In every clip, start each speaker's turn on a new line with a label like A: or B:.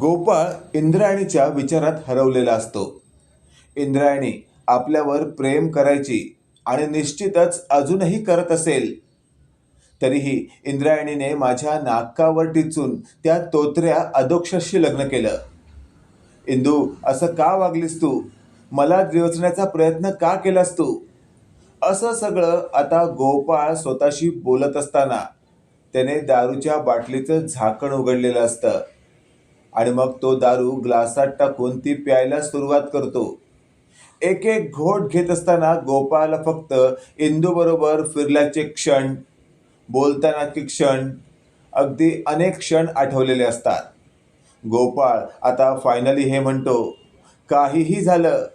A: गोपाळ इंद्रायणीच्या विचारात हरवलेला असतो. इंद्रायणी आपल्यावर प्रेम करायची आणि निश्चितच अजूनही करत असेल. तरीही इंद्रायणीने माझ्या नाकावर टिचून त्या तोत्र्या अदोक्षशी लग्न केलं. इंदू असं का वागलीस तू? मला दिवचण्याचा प्रयत्न का केलास तू? असं सगळं आता गोपाळ स्वतःशी बोलत असताना त्याने दारूच्या बाटलीचं झाकण उघडलेलं असतं. आणि मग तो दारू ग्लासात टाकून ती प्यायला सुरुवात करतो. एक एक घोट घेत असताना गोपाळला फक्त इंदूबरोबर फिरल्याचे क्षण बोलतानाचे क्षण अगदी अनेक क्षण आठवलेले असतात. गोपाळ आता फायनली हे म्हणतो काहीही झालं.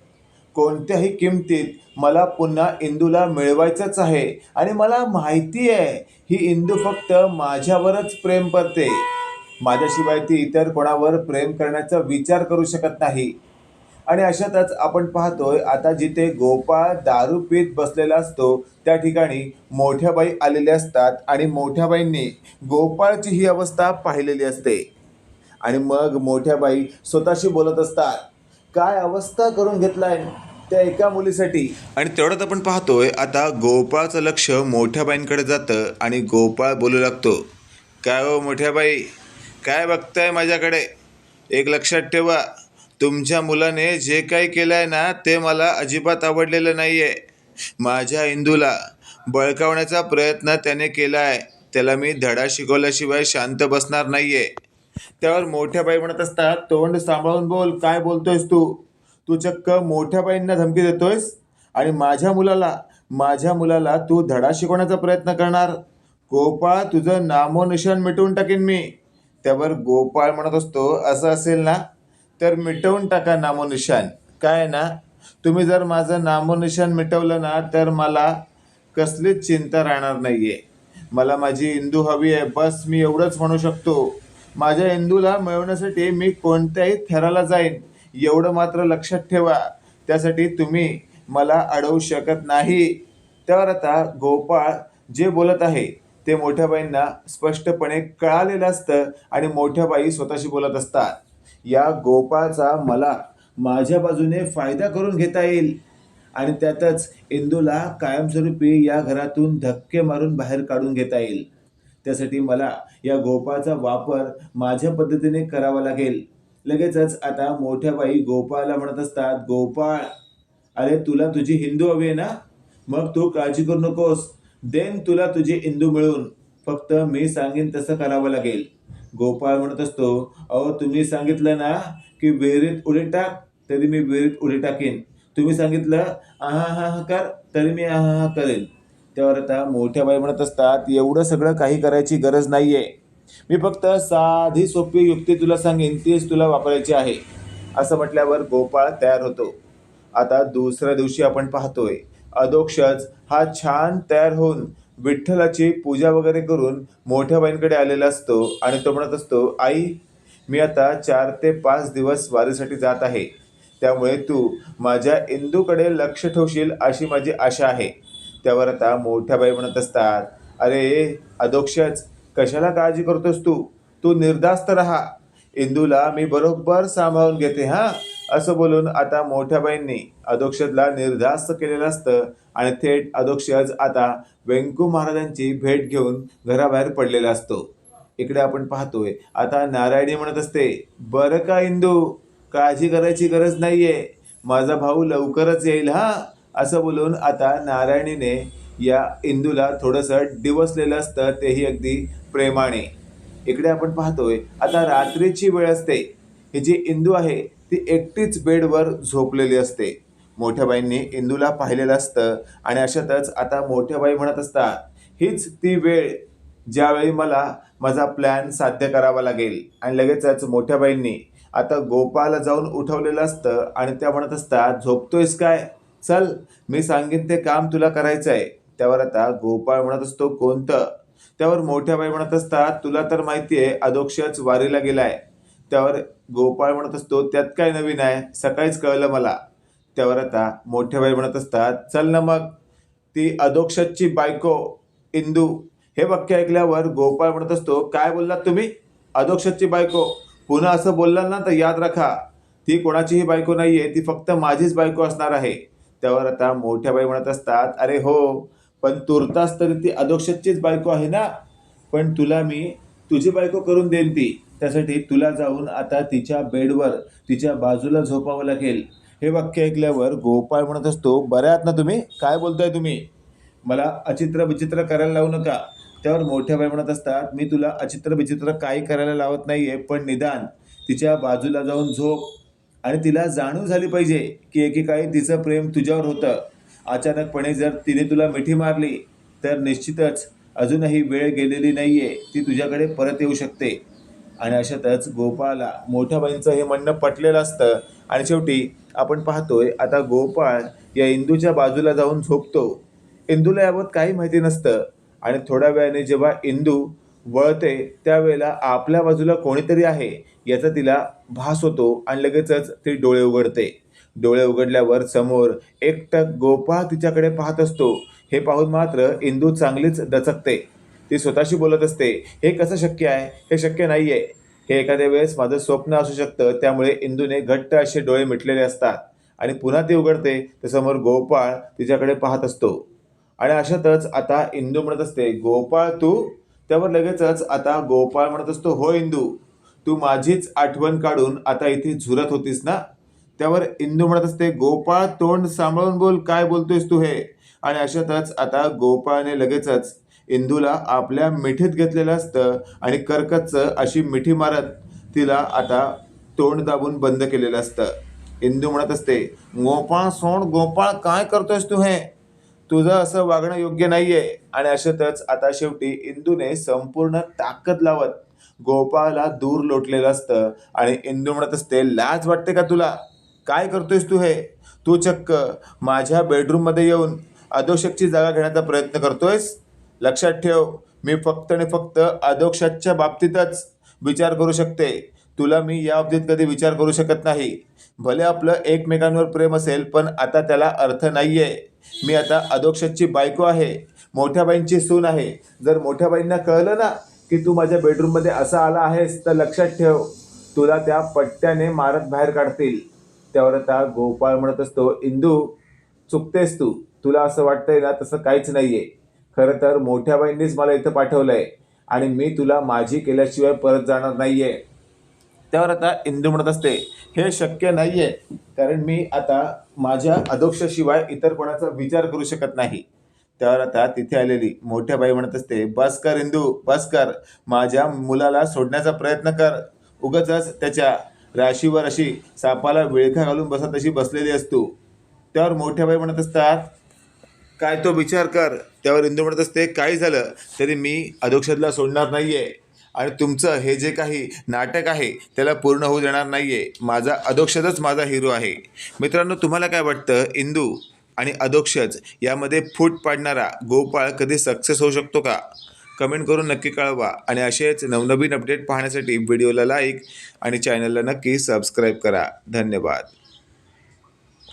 A: कोणत्याही किमतीत मला पुन्हा इंदूला मिळवायचंच आहे आणि मला माहिती आहे ही इंदू फक्त माझ्यावरच प्रेम करते. माझ्याशिवाय ती इतर कोणावर प्रेम करण्याचा विचार करू शकत नाही. आणि अशातच आपण पाहतोय आता जिथे गोपाळ दारू पीत बसलेला असतो त्या ठिकाणी मोठ्या बाई आलेल्या असतात आणि मोठ्या बाईंनी गोपाळची ही अवस्था पाहिलेली असते. आणि मग मोठ्या बाई स्वतःशी बोलत असतात काय अवस्था करून घेतलाय त्या एका मुलीसाठी? आणि तेवढ्यात आपण पाहतोय आता गोपाळचं लक्ष मोठ्या बाईंकडे जातं आणि गोपाळ बोलू लागतो काय हो मोठ्या बाई? काय बघताय माझ्याकडे? एक लक्षात ठेवा तुमच्या मुलाने जे काही केलं आहे ना ते मला अजिबात आवडलेलं नाही आहे माझ्या इंदूला बळकावण्याचा प्रयत्न त्याने केला आहे त्याला मी धडा शिकवल्याशिवाय शांत बसणार नाही आहे त्यावर मोठ्या बाई म्हणत असतात तोंड सांभाळून बोल काय बोलतोयस तू? तू चक्क मोठ्या बाईंना धमकी देतोयस? आणि माझ्या मुलाला माझ्या मुलाला तू धडा शिकवण्याचा प्रयत्न करणार? गोपाळ तुझं नामोनिशान मिटवून टाकेन मी. त्यावर गोपाळ म्हणत असतो असं असेल ना? तर मिटवून टाका नामोनिशान काय ना? तुम्ही जर माझं नामोनिशान मिटवलं ना तर मला कसलीच चिंता राहणार नाही आहे मला माझी इंदू हवी आहे बस मी एवढंच म्हणू शकतो. माझ्या इंदूला मिळवण्यासाठी मी कोणत्याही थराला जाईन. एवढं मात्र लक्षात ठेवा. त्यासाठी तुम्ही मला अडवू शकत नाही. त्यावर आता गोपाळ जे बोलत आहे ते मोठ्या बाईंना स्पष्टपणे कळालेलं असतं आणि मोठ्या बाई स्वतःशी बोलत असतात. या गोपाचा मला माझ्या बाजूने फायदा करून घेता येईल. आणि त्यातच इंदूला कायमस्वरूपी या घरातून धक्के मारून बाहेर काढून घेता येईल. त्यासाठी मला या गोपाळचा वापर माझ्या पद्धतीने करावा लागेल. लगेचच आता मोठ्या बाई गोपाळला म्हणत असतात गोपाळ अरे तुला तुझी हिंदू हवी आहे ना? मग तू काळजी करू नकोस. देन तुला तुझे इंदू मिळून फक्त मी सांगेन तसं करावं लागेल. गोपाळ म्हणत असतो अहो तुम्ही सांगितलं ना की विहिरीत उडी टाक तरी मी विहिरीत उडी टाकेन. तुम्ही सांगितलं आहा हा हा कर तरी मी आहा हा करेन. त्यावर आता मोठ्या बाई म्हणत असतात एवढं सगळं काही करायची गरज नाही आहे मी फक्त साधी सोपी युक्ती तुला सांगेन तीच तुला वापरायची आहे. असं म्हटल्यावर गोपाळ तयार होतो. आता दुसऱ्या दिवशी आपण पाहतोय. अधोक्षज हा छान तयार होऊन विठ्ठलाची पूजा वगैरे करून मोठ्या बाईंकडे आलेला असतो आणि तो म्हणत असतो आई मी आता चार ते पाच दिवस वारीसाठी जात आहे. त्यामुळे तू माझ्या इंदूकडे लक्ष ठेवशील अशी माझी आशा आहे. त्यावर आता मोठ्या बाई म्हणत असतात अरे अधोक्षच कशाला काळजी करतोस तू? तू निर्धास्त राहा. इंदूला मी बरोबर सांभाळून घेते हां? असं बोलून आता मोठ्या बाईंनी अधोक्षजला निर्धास्त केलेलं असतं आणि थेट अधोक्षज आता व्यंकू महाराजांची भेट घेऊन घराबाहेर पडलेला असतो. इकडे आपण पाहतोय आता नारायणी म्हणत असते बरं का इंदू काळजी करायची गरज नाहीये. माझा भाऊ लवकरच येईल हा? असं बोलून आता नारायणीने या इंदूला थोडंसं डिवसलेलं असतं तेही अगदी प्रेमाने. इकडे आपण पाहतोय आता रात्रीची वेळ असते. ही जी इंदू आहे ती एकटीच बेडवर झोपलेली असते. मोठ्या बाईंनी इंदूला पाहिलेलं असतं आणि अशातच आता मोठ्या बाई म्हणत असतात हीच ती वेळ ज्यावेळी मला माझा प्लॅन साध्य करावा लागेल. आणि लगेचच मोठ्या बाईंनी आता गोपाला जाऊन उठवलेलं असतं आणि त्या म्हणत असतात झोपतोयस काय? चल मी सांगेन ते काम तुला करायचं आहे त्यावर आता गोपाळ म्हणत असतो कोणतं? त्यावर मोठ्या बाई म्हणत असतात तुला तर माहिती आहे अधोक्षच वारीला गेलाय. त्यावर गोपाळ म्हणत असतो त्यात काय नवीन आहे? सकाळीच कळलं मला. त्यावर आता मोठ्या बाई म्हणत असतात चल ना मग ती अधोक्षतची बायको इंदू. हे वाक्य ऐकल्यावर गोपाळ म्हणत असतो काय बोललात तुम्ही? अधोक्षतची बायको. पुन्हा असं बोललाल ना तर याद राखा. ती कोणाचीही बायको नाही आहे ती फक्त माझीच बायको असणार आहे. त्यावर आता मोठ्या बाई म्हणत असतात अरे हो पण तुर्तास तरी ती अधोक्षतचीच बायको आहे ना? पण तुला मी तुझी बायको करून देईन ती. त्यासाठी तुला जाऊन आता तिच्या बेडवर तिच्या बाजूला झोपावं लागेल. हे वाक्य ऐकल्यावर गोपाळ म्हणत असतो बऱ्या आहात ना तुम्ही? काय बोलताय तुम्ही? मला अचित्र विचित्र करायला लावू नका. त्यावर मोठ्या बाई म्हणत असतात मी तुला अचित्र विचित्र काही करायला लावत नाहीये पण निदान तिच्या बाजूला जाऊन झोप. आणि तिला जाणीव झाली पाहिजे की एकेकाळी तिचं प्रेम तुझ्यावर होतं. अचानकपणे जर तिने तुला मिठी मारली तर निश्चितच अजूनही वेळ गेलेली नाहीये. ती तुझ्याकडे परत येऊ शकते. आणि अशातच गोपाळला मोठ्या बहिणीचं हे म्हणणं पटलेलं असतं. आणि शेवटी आपण पाहतोय आता गोपाळ या इंदूच्या बाजूला जाऊन झोपतो. इंदूला याबाबत काही माहिती नसतं. आणि थोड्या वेळाने जेव्हा इंदू वळते त्यावेळेला आपल्या बाजूला कोणीतरी आहे याचा तिला भास होतो आणि लगेचच ती डोळे उघडते. डोळे उघडल्यावर समोर एकटक गोपाळ तिच्याकडे पाहत असतो. हे पाहून मात्र इंदू चांगलीच दचकते. ती स्वतःशी बोलत असते. हे कसं शक्य आहे? हे शक्य नाही आहे हे एखाद्या वेळेस माझं स्वप्न असू शकतं त्यामुळे इंदूने घट्ट असे डोळे मिटलेले असतात आणि पुन्हा ती उघडते तर समोर गोपाळ तिच्याकडे पाहत असतो. आणि अशातच आता इंदू म्हणत असते गोपाळ तू? त्यावर लगेचच आता गोपाळ म्हणत असतो हो इंदू तू माझीच आठवण काढून आता इथे झुरत होतीस ना? त्यावर इंदू म्हणत असते गोपाळ तोंड सांभाळून बोल काय बोलतोयस तू हे? आणि अशातच आता गोपाळने लगेचच इंदूला आपल्या मिठीत घेतलेलं असतं आणि कर्कच अशी मिठी मारत तिला आता तोंड दाबून बंद केलेलं असतं. इंदू म्हणत असते गोपाळ सोड गोपाळ काय करतोयस तू हे? तुझं असं वागणं योग्य नाहीये. आणि अशातच आता शेवटी इंदूने संपूर्ण ताकद लावत गोपाळला दूर लोटलेलं असतं आणि इंदू म्हणत असते लाज वाटते का तुला? काय करतोयस तू हे? तू चक्क माझ्या बेडरूममध्ये येऊन अधोषकची जागा घेण्याचा प्रयत्न करतोयस? लक्षात ठेव मी फक्त आणि फक्त अधोक्षाच्या बाबतीतच विचार करू शकते. तुला मी या बाबतीत कधी विचार करू शकत नाही. भले आपलं एकमेकांवर प्रेम असेल पण आता त्याला अर्थ नाही आहे मी आता अधोक्षाची बायको आहे. मोठ्या बाईंची सून आहे. जर मोठ्या बाईंना कळलं ना की तू माझ्या बेडरूममध्ये असा आला आहेस तर लक्षात ठेव तुला त्या पट्ट्याने मारत बाहेर काढतील. त्यावर आता गोपाळ म्हणत असतो इंदू चुकतेस तू. तुला असं वाटतंय ना तसं काहीच नाही आहे खरं तर मोठ्या बहिणीच मला इथं पाठवलंय. आणि मी तुला माझी केल्याशिवाय परत जाणार नाहीये. त्यावर आता इंदू म्हणत असते हे शक्य नाहीये कारण मी आता माझ्या अधोक्षशिवाय इतर कोणाचा विचार करू शकत नाही. त्यावर आता तिथे आलेली मोठ्या बाई म्हणत असते बस कर इंदू बस कर. माझ्या मुलाला सोडण्याचा प्रयत्न कर. उगच त्याच्या राशीवर अशी सापाला विळखा घालून बसत अशी बसलेली असतो त्यावर मोठ्या बाई म्हणत असतात काय तो विचार कर. त्यावर इंदू म्हणत असते काही झालं तरी मी अधोक्षदला सोडणार नाही आहे आणि तुमचं हे जे काही नाटक आहे त्याला पूर्ण होऊ देणार नाही आहे माझा अधोक्षजच माझा हिरो आहे. मित्रांनो तुम्हाला काय वाटतं? इंदू आणि अधोक्षज यामध्ये फूट पाडणारा गोपाळ कधी सक्सेस होऊ शकतो का? कमेंट करून नक्की कळवा. आणि असेच नवनवीन अपडेट पाहण्यासाठी व्हिडिओला लाईक आणि चॅनलला नक्की सबस्क्राईब करा. धन्यवाद.